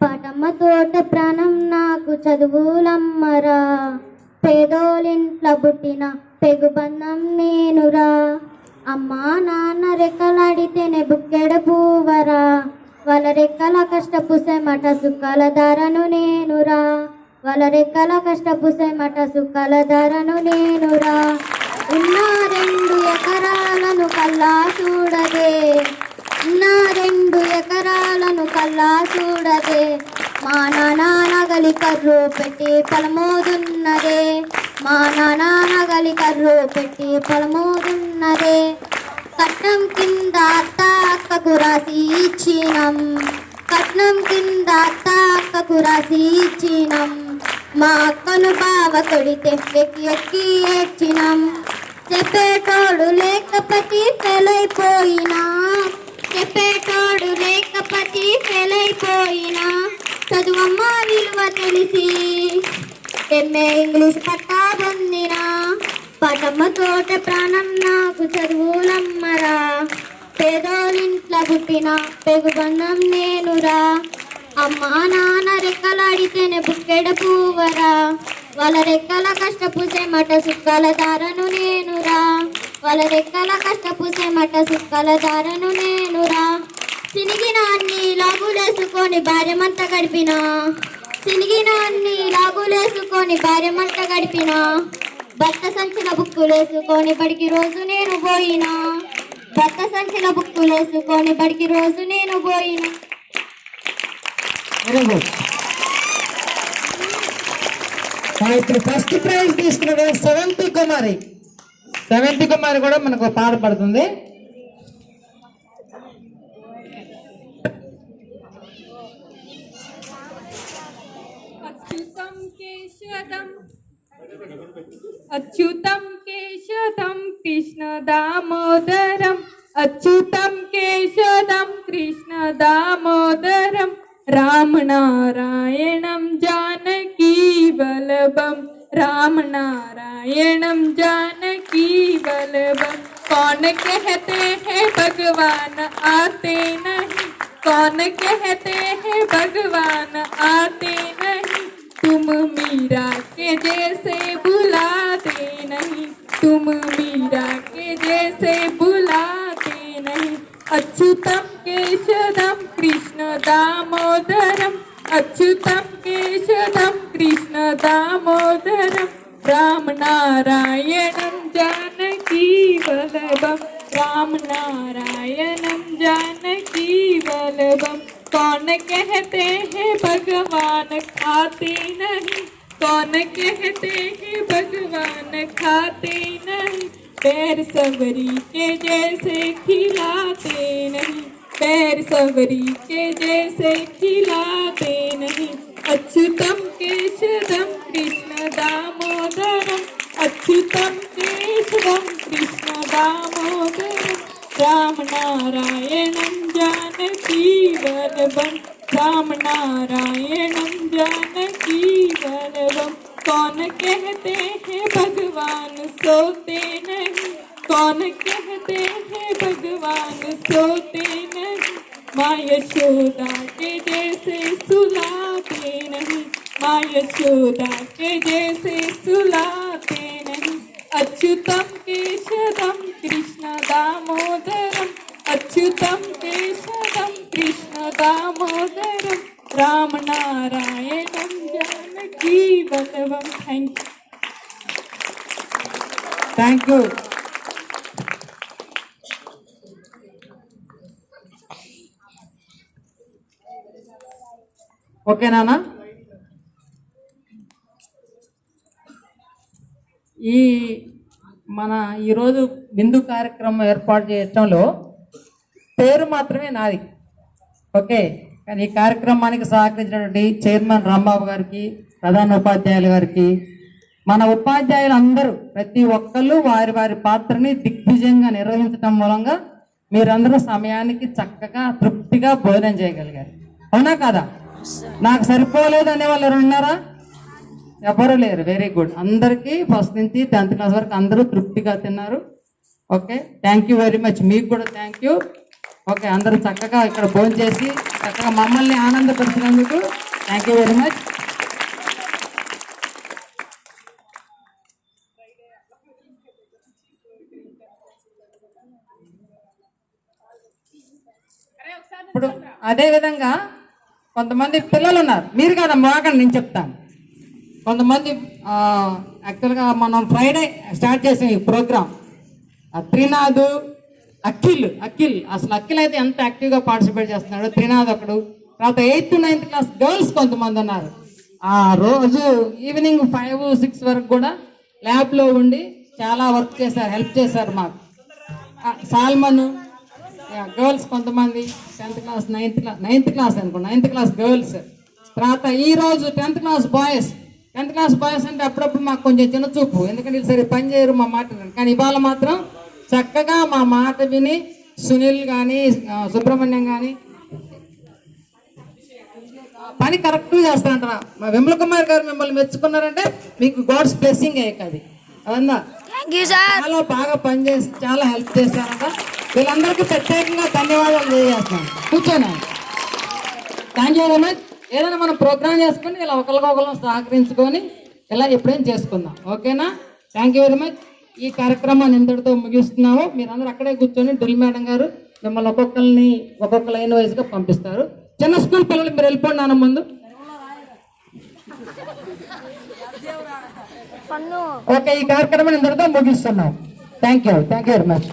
పాటమ్మ తోట ప్రాణం నాకు చదువులమ్మరా. పేదోలింట్ల పుట్టిన పెగుబంధం నేనురా. అమ్మా నాన్న రెక్కలాడితేనే బుక్కెడ పూవరా వాళ్ళ రెక్కల కష్టపుసే మట సుక్కల ధరను నేనురా. వాళ్ళ రెక్కల కష్టపుసే మట సుక్కల ధరను నేనురా ఉన్న రెండు ఎకరాలను కల్లా చూడదే. నా రెండు ఎకరాలను కల్లా చూడదే. మా నాన్న నగలి కర్రు పెట్టి పొలమోదున్నదే. మా నాన్న నగలి కర్రు పెట్టి పొలమోదున్నదే. కట్నం కింద అత్త అక్కకు రాసి ఇచ్చినం. కట్నం కింద అత్త అక్కకు రాసి ఇచ్చినం. మా అక్కను బావ కొడితే ఎక్కి ఎక్కి ఏడ్చినాం చెప్పేటోడు లేకపోతే ఫెలైపోయినా. చెప్పేటోడు లేకపోతే ఫెలైపోయినా. చదువమ్మ విలువ తెలిసి ఎంఏ ఇంగ్లీష్ పట్టా పొందినా. పటమ్మ తోట ప్రాణం నాకు చదువులమ్మరా. పేదోలింట్లో పుట్టిన పెగుబంధం నేనురా. అమ్మా నాన్న రెక్కలాడితేనే బుక్కెడ పూవరా వాళ్ళ రెక్కల కష్టపు మట సుక్కల దారను నేనురా వాళ్ళ రెక్కల కష్టపు మట సుక్కల దారను నేనురా చినిగిన అన్ని లాగులేసుకొని భార్యమంతా గడిపినా. చినిగిన అన్ని లాగులేసుకొని భార్యమంతా గడిపినా. భర్త సంచిన బుక్కులేసుకొని బడికి రోజు నేను పోయినా. భర్త సంచిన బుక్కులేసుకొని బడికి రోజు నేను పోయినా వెరీ గుడ్ ఇప్పుడు ఫస్ట్ ప్రైజ్ తీసుకున్న సెవెంత్ కుమారి. సెవెంత్ కుమారి కూడా మనకు పాట పడుతుంది. అచ్యుతం కేశదం కృష్ణ దామోదరం అచ్యుతం కేశదం కృష్ణ దామోదరం రామనారాయణ कृष्णदामोदरं रामनारायणं जानकीवल्लभं रामनारायणं जानकीवल्लभं कौन कहते हैं भगवान, आते नहीं? कौन कहते हैं भगवान, आते नहीं? तुम मीरा के जैसे बुलाते नहीं। तुम मीरा के जैसे बुलाते नहीं। अच्युतम केशदम, कृष्ण दामोदरम। अच्युतम केशदम कृष्ण दामोदरम राम नारायणं जानकी वल्लभम राम नारायणं जानकी वल्लभम कौन कहते हैं भगवान, खाते नहीं? कौन कहते हैं भगवान, खाते नहीं? पैर सवरी के जैसे खिलाते नहीं। पैर सवरी के जैसे खिलाते नहीं। अच्युतम केशवम कृष्ण दामोदरम। अच्युतम केशवम कृष्ण केशवं राम नारायण जानकी राम नारायण जानकी वल्लभं कौन कहते हैं भगवान सोते नहीं? कौन कहते हैं भगवान सोते नहीं? माया शोदा के जैसे सुलाभ यशोदा के जैसे सुलाते नहीं अच्युतम केशवम कृष्ण दामोदरम अच्युतम केशवम कृष्ण दामोदरम राम नारायणं Janaki Vallabham thank you thank you okay ఈ మన ఈరోజు బిందు కార్యక్రమం ఏర్పాటు చేయటంలో పేరు మాత్రమే నాది. ఓకే? కానీ ఈ కార్యక్రమానికి సహకరించినటువంటి చైర్మన్ రాంబాబు గారికి ప్రధాన ఉపాధ్యాయులు గారికి మన ఉపాధ్యాయులు అందరూ ప్రతి ఒక్కళ్ళు వారి వారి పాత్రని దిగ్విజయంగా నిర్వహించడం మూలంగా మీరందరూ సమయానికి చక్కగా తృప్తిగా భోజనం చేయగలిగారు. అవునా కదా? నాకు సరిపోలేదు అనే వాళ్ళు ఎవరు లేరు. వెరీ గుడ్ అందరికీ ఫస్ట్ నుంచి టెన్త్ క్లాస్ వరకు అందరూ తృప్తిగా తిన్నారు. Okay thank you very much మీకు కూడా థ్యాంక్ యూ ఓకే అందరూ చక్కగా ఇక్కడ ఫోన్ చేసి చక్కగా మమ్మల్ని ఆనందపరిచినందుకు థ్యాంక్ యూ వెరీ మచ్ ఇప్పుడు అదే విధంగా కొంతమంది పిల్లలు ఉన్నారు. మీరు కదా మోకండి నేను చెప్తాను. కొంతమంది యాక్చువల్గా మనం ఫ్రైడే స్టార్ట్ చేసాం ఈ ప్రోగ్రామ్ త్రినాథు త్రినాథ్ అఖిల్ అఖిల్. అసలు అఖిల్ అయితే ఎంత యాక్టివ్గా పార్టిసిపేట్ చేస్తున్నాడు త్రినాథ్ ఒకడు. తర్వాత ఎయిత్ నైన్త్ క్లాస్ గర్ల్స్ కొంతమంది ఉన్నారు. ఆ రోజు ఈవినింగ్ ఫైవ్ సిక్స్ వరకు కూడా ల్యాబ్లో ఉండి చాలా వర్క్ చేశారు హెల్ప్ చేశారు మాకు. సాల్మన్ గర్ల్స్ కొంతమంది tenth class ninth class ninth class అనుకో నైన్త్ క్లాస్ గర్ల్స్ తర్వాత ఈరోజు tenth class boys tenth class boys అంటే అప్పుడప్పుడు మాకు కొంచెం చిన్న చూపు ఎందుకంటే వీళ్ళు సరే పని చేయరు మా మాట. కానీ ఇవాళ మాత్రం చక్కగా మా మాట విని సునీల్ కానీ సుబ్రహ్మణ్యం కానీ పని కరెక్ట్ చేస్తారంటారా. మా విమల కుమార్ గారు మిమ్మల్ని మెచ్చుకున్నారంటే మీకు గాడ్స్ బ్లెస్సింగ్ అయ్యాక అది. అవునా చాలా బాగా పనిచేసి చాలా హెల్ప్ చేశారంట. వీళ్ళందరికీ ప్రత్యేకంగా ధన్యవాదాలు తెలియజేస్తున్నాను. కూర్చోండి థ్యాంక్ యూ వెరీ మచ్ ఏదైనా మనం ప్రోగ్రామ్ చేసుకొని ఇలా ఒకరికొకరు సహకరించుకొని ఇలా ఎప్పుడైనా చేసుకుందాం. ఓకేనా? థ్యాంక్ యూ వెరీ మచ్ ఈ కార్యక్రమాన్ని ఇంతటితో ముగిస్తున్నాము. మీరందరూ అక్కడే కూర్చొని డ్రిల్ మేడం గారు మిమ్మల్ని ఒక్కొక్కరిని ఒక్కొక్క లైన్ వైజ్గా పంపిస్తారు. చిన్న స్కూల్ పిల్లలు మీరు వెళ్ళిపోండి నాన్న ముందు. ఓకే ఈ కార్యక్రమాన్ని ఇంతటితో ముగిస్తున్నాం thank you thank you very much